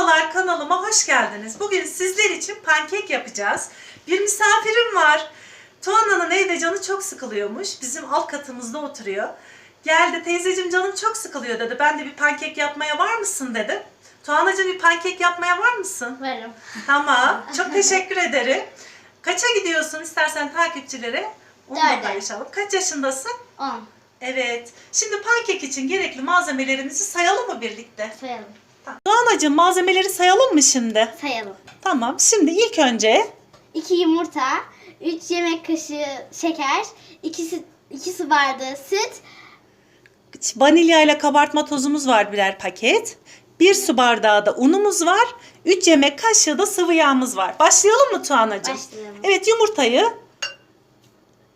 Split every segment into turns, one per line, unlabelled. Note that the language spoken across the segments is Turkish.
Merhabalar kanalıma hoş geldiniz. Bugün sizler için pankek yapacağız. Bir misafirim var. Tuana'nın evde canı çok sıkılıyormuş. Bizim alt katımızda oturuyor. Geldi teyzeciğim canım çok sıkılıyor dedi. Ben de bir pankek yapmaya var mısın dedim. Tuana'cığım bir pankek yapmaya var mısın?
Varım.
Tamam. Çok teşekkür ederim. Kaça gidiyorsun istersen takipçilere? Onu da
Dörde.
paylaşalım. Kaç yaşındasın?
10.
Evet. Şimdi pankek için gerekli malzemelerimizi sayalım mı birlikte?
Sayalım.
Doğanacığım malzemeleri sayalım mı şimdi?
Sayalım.
Tamam. Şimdi ilk önce
2 yumurta, 3 yemek kaşığı şeker, 2 2 su bardağı süt,
vanilya ile kabartma tozumuz var birer paket. Bir su bardağı da unumuz var. 3 yemek kaşığı da sıvı yağımız var. Başlayalım mı Tuğanacığım?
Başlayalım.
Evet yumurtayı.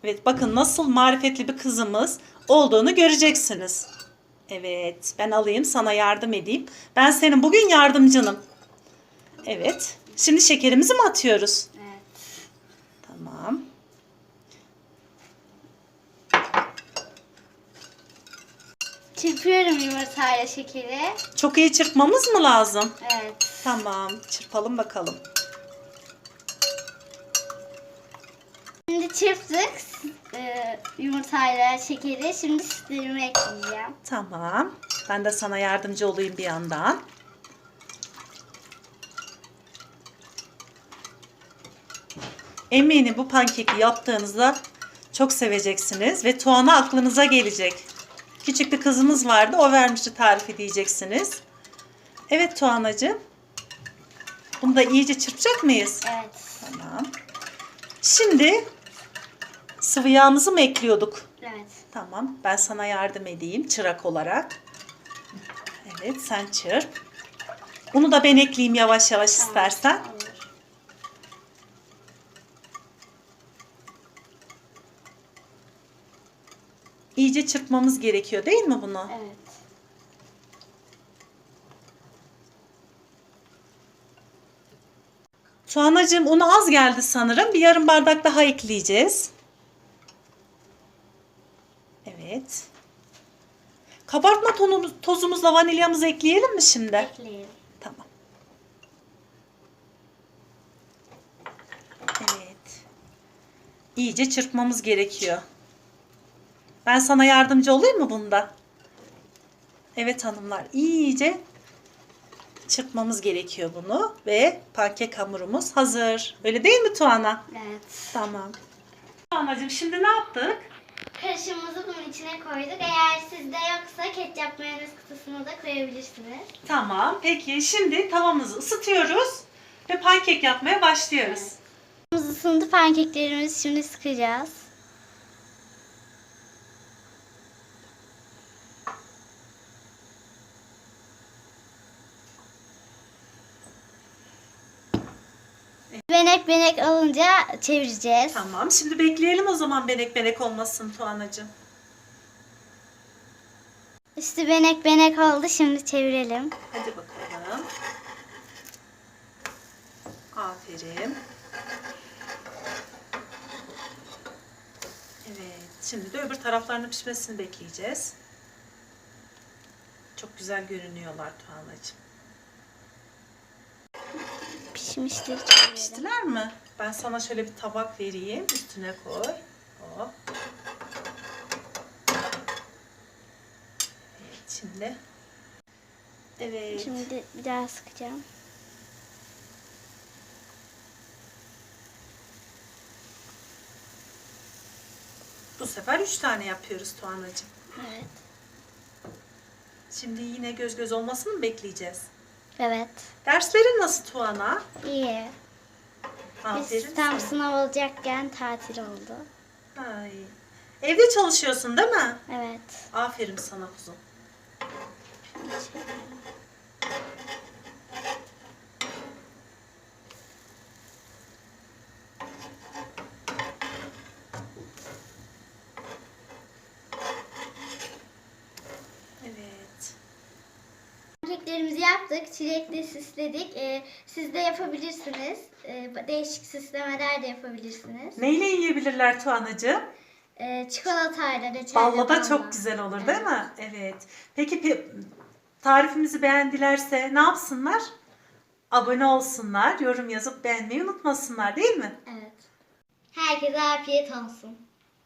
Evet bakın nasıl marifetli bir kızımız olduğunu göreceksiniz. Evet ben alayım sana yardım edeyim. Ben senin bugün yardımcınım. Evet. Şimdi şekerimizi mi atıyoruz?
evet.
Tamam.
Çırpıyorum yumurtayla şekeri.
Çok iyi çırpmamız mı lazım?
Evet.
Tamam. Çırpalım bakalım.
Şimdi çırptık e, yumurtayla şekeri. Şimdi sütlerimi ekleyeceğim.
Tamam. Ben de sana yardımcı olayım bir yandan. Eminim bu pankeki yaptığınızda çok seveceksiniz ve Tuana aklınıza gelecek. Küçük bir kızımız vardı. O vermişti tarifi diyeceksiniz. Evet Tuanacığım. Bunu da iyice çırpacak mıyız?
Evet.
Tamam. Şimdi sıvı yağımızı mı ekliyorduk?
Evet.
Tamam. Ben sana yardım edeyim çırak olarak. Evet sen çırp. Bunu da ben ekleyeyim yavaş yavaş istersen.
Olur.
İyice çırpmamız gerekiyor değil mi bunu?
Evet.
Tuanacığım unu az geldi sanırım. Bir yarım bardak daha ekleyeceğiz. Evet. Kabartma tonu- tozumuzla vanilyamızı ekleyelim mi şimdi?
Ekleyelim.
Tamam. Evet. İyice çırpmamız gerekiyor. Ben sana yardımcı olayım mı bunda? Evet hanımlar, iyice çırpmamız gerekiyor bunu ve pankek hamurumuz hazır. Öyle değil mi Tuana?
Evet.
Tamam. Tuanacığım şimdi ne yaptık?
Yoksa ketçap mayonez kutusuna da koyabilirsiniz.
Tamam. Peki şimdi tavamızı ısıtıyoruz ve pankek yapmaya başlıyoruz.
Tavamız ısındı. Pankeklerimizi şimdi sıkacağız. Benek benek alınca çevireceğiz.
Tamam. Şimdi bekleyelim o zaman benek benek olmasın Tuanacığım.
Üstü benek benek oldu. Şimdi çevirelim.
Hadi bakalım. Aferin. Evet. Şimdi de öbür taraflarının pişmesini bekleyeceğiz. Çok güzel görünüyorlar Tuanacığım.
Pişmiştir.
Piştiler mi? Ben sana şöyle bir tabak vereyim. Üstüne koy. Hop. Evet şimdi. Evet.
Şimdi bir daha sıkacağım.
Bu sefer üç tane yapıyoruz Tuanacığım.
Evet.
Şimdi yine göz göz olmasını mı bekleyeceğiz?
Evet.
Derslerin nasıl Tuana?
İyi.
Aferin
Biz tam
sana.
sınav olacakken tatil oldu.
Ay. Evde çalışıyorsun değil mi?
Evet.
Aferin sana kuzum. Evet.
Pankeklerimizi yaptık. Çilekli süsledik. Ee, siz de yapabilirsiniz. Ee, değişik süslemeler de yapabilirsiniz.
Neyle yiyebilirler Tuanacığım?
Ee, çikolatayla, reçelle
Balla da çok güzel olur değil mi? Evet. Peki pe- tarifimizi beğendilerse ne yapsınlar? abone olsunlar, yorum yazıp beğenmeyi unutmasınlar değil mi?
Evet. Herkese afiyet olsun.